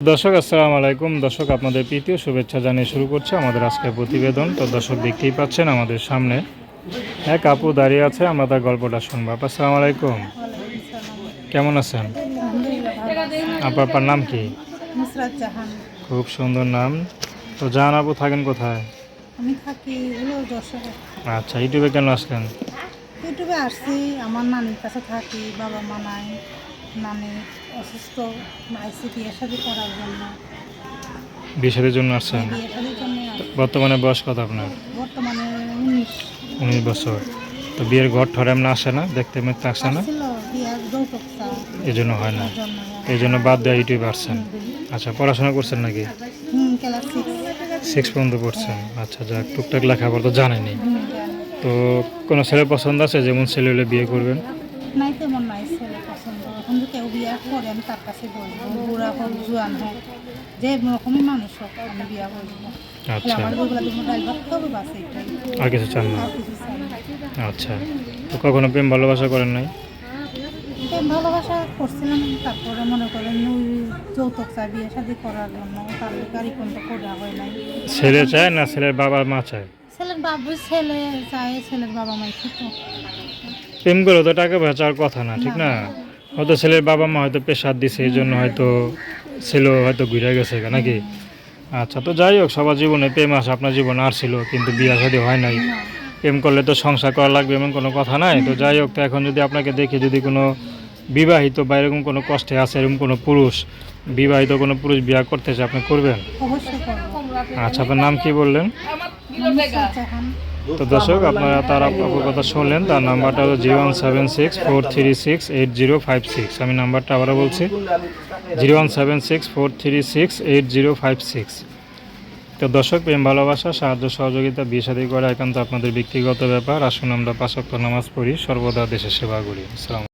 দর্শক আসসালামু আলাইকুম। দর্শক আপনাদের প্রীতীয় শুভেচ্ছা জানিয়ে শুরু করছে আমাদের আজকের প্রতিবেদন। তো দর্শক দেখতেই পাচ্ছেন আমাদের সামনে এক আপু দাঁড়িয়ে আছে আমরা তার গল্পটা শুনব। আপা আসসালামু আলাইকুম। কেমন আছেন? আপনার নাম কি? খুব সুন্দর নাম। তো জাহান আপু থাকেন কোথায়? আচ্ছা ইউটিউবে কেন আসলেন? ইউটিউবে আসছি আমার নানির কাছে থাকি বাবা মা নাই। নানি অসুস্থ আইসি বিয়ে শাদি করার জন্য। বিশের জন্য আসছেন? বিয়ে শাদির জন্য বর্তমানে বয়স কত আপনার? বর্তমানে উনিশ। উনিশ বছর। তো বিয়ের ঘর ঠর এমন আসে না? দেখতে মেতে আসে না? এই জন্য হয় না। এই জন্য বাদ দেওয়া ইউটিউবে আসছেন। আচ্ছা পড়াশোনা করছেন নাকি? সিক্স সিক্স পর্যন্ত পড়ছেন। আচ্ছা যাক টুকটাক লেখাপড়া তো জানেনি তো কোনো ছেলে পছন্দ আছে? যেমন ছেলে হলে বিয়ে করবেন? নাই তেমন নাই ছেলে পছন্দ। এখন যদি কেউ বিয়া করে আমি তার কাছে বলব বুড়া হোক জোয়ান হোক যে রকমই মানুষ হোক আমি বিয়া করব। আচ্ছা। আমার যেগুলো দিব ডাল ভাত খাব বাস এইটাই। আর কিছু চান না। আচ্ছা। তো কখনো প্রেম ভালোবাসা করেন নাই? প্রেম ভালোবাসা করছিলাম তারপরে মনে করেন ওই যৌতুক চাই বিয়ে শাদি করার জন্য তার গাড়ি কোনটা করা হয় নাই। ছেলে চায় না ছেলের বাবা মা চায়? বাবু ছেলে চায় ছেলের বাবা মাই ঠিক প্রেম করে তো টাকা চাওয়ার কথা না ঠিক না? হয়তো ছেলের বাবা মা হয়তো পেশার দিছে এই জন্য হয়তো ছেলেও হয়তো ঘুরে গেছে নাকি? আচ্ছা তো যাই হোক সবার জীবনে প্রেম আসে আপনার জীবনে আর ছিল কিন্তু বিয়ে শাদী হয় নাই। প্রেম করলে তো সংসার করা লাগবে এমন কোনো কথা নাই? তো যাই হোক তো এখন যদি আপনাকে দেখে যদি কোনো বিবাহিত বা এরকম কোনো কষ্টে আছে এরকম কোনো পুরুষ বিবাহিত কোনো পুরুষ বিয়া করতে চায় আপনি করবেন? আচ্ছা আপনার নাম কি বললেন? তো দর্শক, আপনারা তার আপুর কথা শুনলেন, তার নাম্বারটা হলো zero one seven six four three six eight zero five six. আমি নাম্বারটা আবারও বলছি, zero one seven six four three six eight zero five six. তো দর্শক, প্রেম, ভালোবাসা, সাহায্য, সহযোগিতা, বিয়ে সাদী করা একান্ত আপনাদের ব্যক্তিগত ব্যাপার। আসুন আমরা পাঁচক্ত নামাজ পড়ি, সর্বদা দেশের সেবা করি